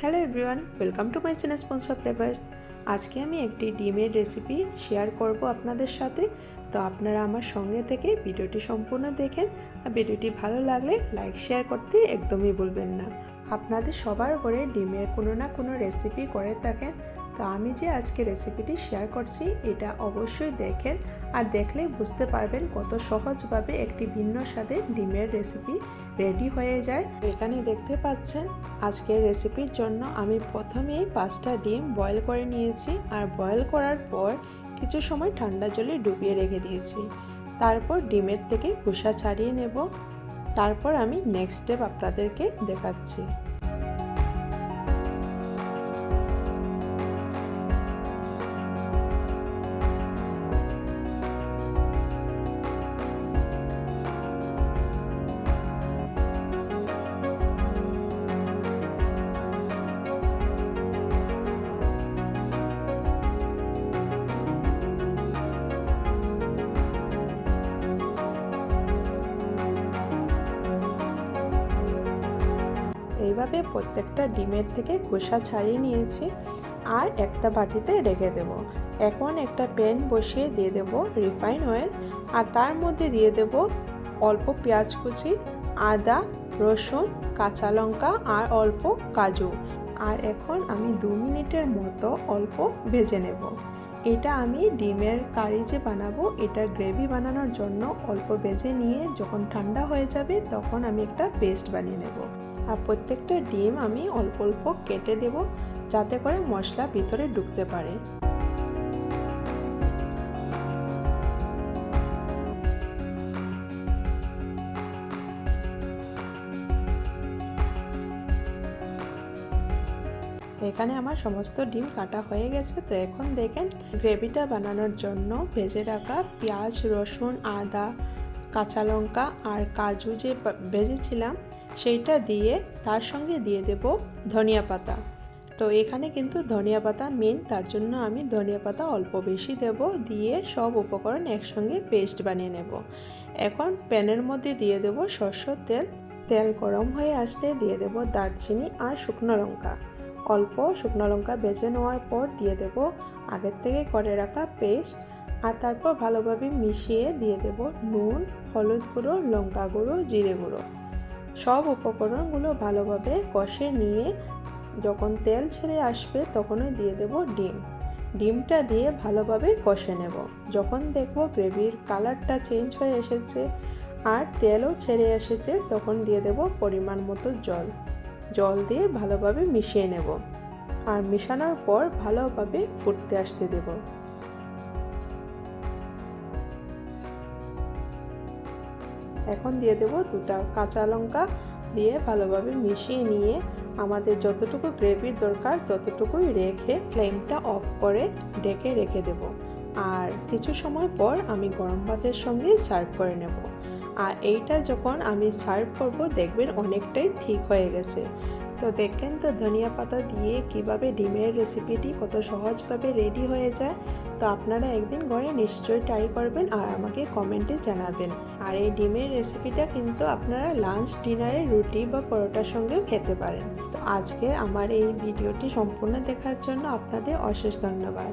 Hello everyone welcome to my channel sponsor flavours আজকে আমি একটি ডিমের রেসিপি শেয়ার করব আপনাদের সাথে। তো আপনারা আমার সঙ্গে থেকে ভিডিওটি সম্পূর্ণ দেখেন আর ভিডিওটি ভালো লাগলে লাইক শেয়ার করতে একদমই ভুলবেন না। আপনাদের সবার ঘরে ডিমের কোনো না কোনো রেসিপি করে থাকেন। তো আমি যে আজকে রেসিপিটি শেয়ার করছি, এটা অবশ্যই দেখেন আর দেখলে বুঝতে পারবেন কত সহজভাবে একটি ভিন্ন স্বাদের ডিমের রেসিপি রেডি হয়ে যায়। এখানে দেখতে পাচ্ছেন, আজকের রেসিপির জন্য আমি প্রথমেই পাঁচটা ডিম বয়েল করে নিয়েছি আর বয়েল করার পর কিছু সময় ঠান্ডা জলে ডুবিয়ে রেখে দিয়েছি। তারপর ডিমের থেকে খোসা ছাড়িয়ে নেব। তারপর আমি নেক্সট স্টেপ আপনাদেরকে দেখাচ্ছি। এইভাবে প্রত্যেকটা ডিমের থেকে খোসা ছাড়িয়ে নিয়েছি আর একটা বাটিতে রেখে দেব। এখন একটা প্যান বসিয়ে দিয়ে দেব রিফাইন অয়েল আর তার মধ্যে দিয়ে দেব অল্প পেঁয়াজ কুচি, আদা, রসুন, কাঁচা লঙ্কা আর অল্প কাজু। আর এখন আমি দু মিনিটের মতো অল্প ভেজে নেব। এটা আমি ডিমের কারি যে বানাবো, এটা গ্রেভি বানানোর জন্য অল্প ভেজে নিয়ে যখন ঠান্ডা হয়ে যাবে তখন আমি একটা পেস্ট বানিয়ে নেব। আর প্রত্যেকটা ডিম আমি অল্প অল্প কেটে দেব যাতে করে মশলা ভিতরে ঢুকতে পারে। এখানে আমার সমস্ত ডিম কাটা হয়ে গেছে। তো এখন দেখেন, গ্রেভিটা বানানোর জন্য ভেজে রাখা পেঁয়াজ, রসুন, আদা, কাঁচা লঙ্কা আর কাজু যে ভেজেছিলাম সেইটা দিয়ে তার সঙ্গে দিয়ে দেব ধনিয়া পাতা। তো এখানে কিন্তু ধনিয়া পাতা মেন তার জন্য আমি ধনিয়া পাতা অল্প বেশি দেব, দিয়ে সব উপকরণ একসঙ্গে পেস্ট বানিয়ে নেব। এখন প্যানের মধ্যে দিয়ে দেব সরষের তেল। তেল গরম হয়ে আসলে দিয়ে দেব দারচিনি আর শুকনো লঙ্কা। অল্প শুকনো লঙ্কা বেজে নেওয়ার পর দিয়ে দেব আগের থেকে করে রাখা পেস্ট আর তারপর ভালোভাবে মিশিয়ে দিয়ে দেব নুন, হলুদ গুঁড়ো, লঙ্কা গুঁড়ো, জিরে গুঁড়ো। সব উপকরণগুলো ভালোভাবে কষে নিয়ে যখন তেল ছেড়ে আসবে তখনই দিয়ে দেব ডিম। ডিমটা দিয়ে ভালোভাবে কষে নেব। যখন দেখব গ্রেভির কালারটা চেঞ্জ হয়ে এসেছে আর তেলও ছেড়ে এসেছে তখন দিয়ে দেব পরিমাণ মতো জল। জল দিয়ে ভালোভাবে মিশিয়ে নেব। আর মিশানোর পর ভালোভাবে ফুটতে আসতে দেব। এখন দিয়ে দেব দুটা কাঁচা লঙ্কা দিয়ে ভালোভাবে মিশিয়ে নিয়ে আমাদের যতটুকু গ্রেভির দরকার ততটুকুই রেখে ফ্লেমটা অফ করে ডেকে রেখে দেব। আর কিছু সময় পর আমি গরম ভাতের সঙ্গে সার্ভ করে নেব। আর এইটা যখন আমি সার্ভ করব দেখবেন অনেকটাই ঠিক হয়ে গেছে। তো দেখলেন তো ধনিয়া পাতা দিয়ে কীভাবে ডিমের রেসিপিটি কত সহজভাবে রেডি হয়ে যায়? তো আপনারা একদিন ঘরে নিশ্চয়ই ট্রাই করবেন আর আমাকে কমেন্টে জানাবেন। আর এই ডিমের রেসিপিটা কিন্তু আপনারা লাঞ্চ ডিনারে রুটি বা পরোটার সঙ্গেও খেতে পারেন। তো আজকে আমার এই ভিডিওটি সম্পূর্ণ দেখার জন্য আপনাদের অশেষ ধন্যবাদ।